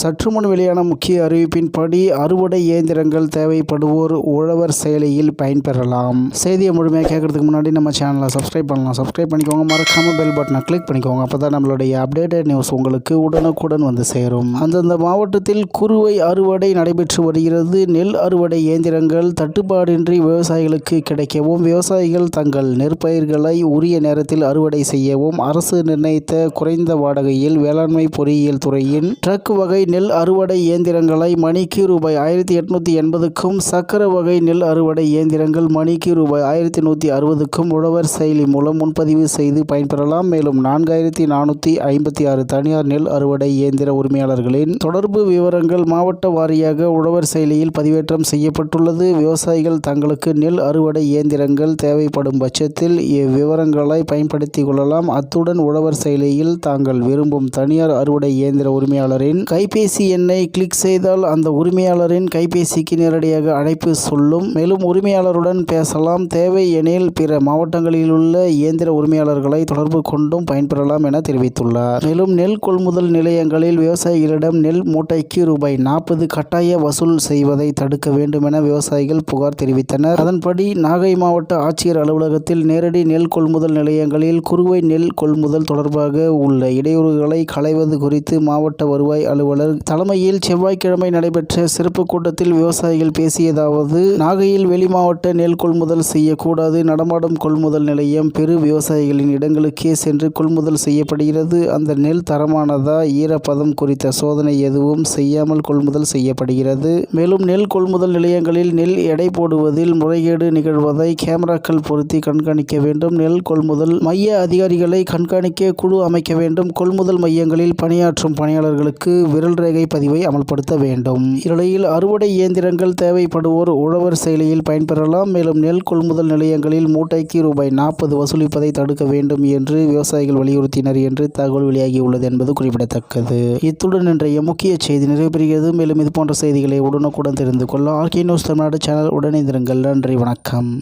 சற்று முன் வெளியான முக்கிய அறிவிப்பின்படி அறுவடை இயந்திரங்கள் தேவைப்படுவோர் உழவர் செயலியில் பயன்பெறலாம். செய்தியை முழுமையாக கேட்கறதுக்கு முன்னாடி நம்ம சேனலை சப்ஸ்கிரைப் பண்ணலாம். சப்ஸ்கிரைப் பண்ணிக்கோங்க. மறக்காம பெல் பட்டனை கிளிக் பண்ணிக்கோங்க. அப்போ தான் நம்மளுடைய அப்டேட்டட் நியூஸ் உங்களுக்கு உடனுக்குடன் வந்து சேரும். அந்தந்த மாவட்டத்தில் குறுவை அறுவடை நடைபெற்று வருகிறது. நெல் அறுவடை இயந்திரங்கள் தட்டுப்பாடின்றி விவசாயிகளுக்கு கிடைக்கவும் விவசாயிகள் தங்கள் நெற்பயிர்களை உரிய நேரத்தில் அறுவடை செய்யவும் அரசு நிர்ணயித்த குறைந்த வாடகையில் வேளாண்மை பொறியியல் துறையின் ட்ரக் வகை நெல் அறுவடை இயந்திரங்களை மணிக்கு ரூபாய் ஆயிரத்தி எட்நூற்றி எண்பதுக்கும் சக்கர வகை நெல் அறுவடை இயந்திரங்கள் மணிக்கு ரூபாய் ஆயிரத்தி நூற்றி அறுபதுக்கும் உழவர் செயலி மூலம் முன்பதிவு செய்து பயன்பெறலாம். மேலும் நான்காயிரத்தி நானூற்றி ஐம்பத்தி ஆறு தனியார் நெல் அறுவடை இயந்திர உரிமையாளர்களின் தொடர்பு விவரங்கள் மாவட்ட வாரியாக உழவர் செயலியில் பதிவேற்றம் செய்யப்பட்டுள்ளது. விவசாயிகள் தங்களுக்கு நெல் அறுவடை இயந்திரங்கள் தேவைப்படும் பட்சத்தில் இவ்விவரங்களை பயன்படுத்திக் கொள்ளலாம். அத்துடன் உழவர் செயலியில் தாங்கள் விரும்பும் தனியார் அறுவடை இயந்திர உரிமையாளரின் கைபேசி எண்ணை கிளிக் செய்தால் அந்த உரிமையாளரின் கைபேசிக்கு நேரடியாக அழைப்பு சொல்லும். மேலும் உரிமையாளருடன் பேசலாம். தேவை எனில் பிற மாவட்டங்களில் உள்ள இயந்திர உரிமையாளர்களை தொடர்பு கொண்டும் பயன்பெறலாம் என தெரிவித்துள்ளார். மேலும் நெல் கொள்முதல் நிலையங்களில் விவசாயிகளிடம் நெல் மூட்டைக்கு ரூபாய் நாற்பது கட்டாய வசூல் செய்வதை தடுக்க வேண்டும் என விவசாயிகள் புகார் தெரிவித்தனர். அதன்படி நாகை மாவட்ட ஆட்சியர் அலுவலகத்தில் நேரடி நெல் கொள்முதல் நிலையங்களில் குறுவை நெல் கொள்முதல் தொடர்பாக உள்ள இடையூறுகளை களைவது குறித்து மாவட்ட வருவாய் அலுவலர் தலைமையில் செவ்வாய்க்கிழமை நடைபெற்ற சிறப்பு கூட்டத்தில் விவசாயிகள் பேசியதாவது நாகையில் வெளி மாவட்ட நெல் கொள்முதல் செய்யக்கூடாது நடமாடும் கொள்முதல் நிலையம் பெரு விவசாயிகளின் இடங்களுக்கே சென்று கொள்முதல் செய்யப்படுகிறது. அந்த நெல் தரமானதா? ஈரப்பதம் குறித்த சோதனை எதுவும் செய்யாமல் கொள்முதல் செய்யப்படுகிறது. மேலும் நெல் கொள்முதல் நிலையங்களில் நெல் எடை போடுவதில் முறைகேடு நிகழ்வதை கேமராக்கள் பொருத்தி கண்காணிக்க வேண்டும். நெல் கொள்முதல் மைய அதிகாரிகளை கண்காணிக்க குழு அமைக்க வேண்டும். கொள்முதல் மையங்களில் பணியாற்றும் பணியாளர்களுக்கு விரல் ரேகை பதிவை அமல்படுத்த வேண்டும். இந்நிலையில் அறுவடை இயந்திரங்கள் தேவைப்படுவோர் உழவர் செயலியில் பயன்பெறலாம். மேலும் நெல் கொள்முதல் நிலையங்களில் மூட்டைக்கு ரூபாய் நாற்பது வசூலிப்பதை தடுக்க வேண்டும் என்று விவசாயிகள் வலியுறுத்தினர் என்று தகவல் வெளியாகியுள்ளது என்பது குறிப்பிடத்தக்கது. இத்துடன் இன்றைய முக்கிய செய்தி நிறைவு மேலும் இது போன்ற செய்திகளை உடனுக்குடன் தெரிந்து கொள்ள ஆர்கே நியூஸ் தமிழ்நாடு சேனல் உடனே நன்றி வணக்கம்.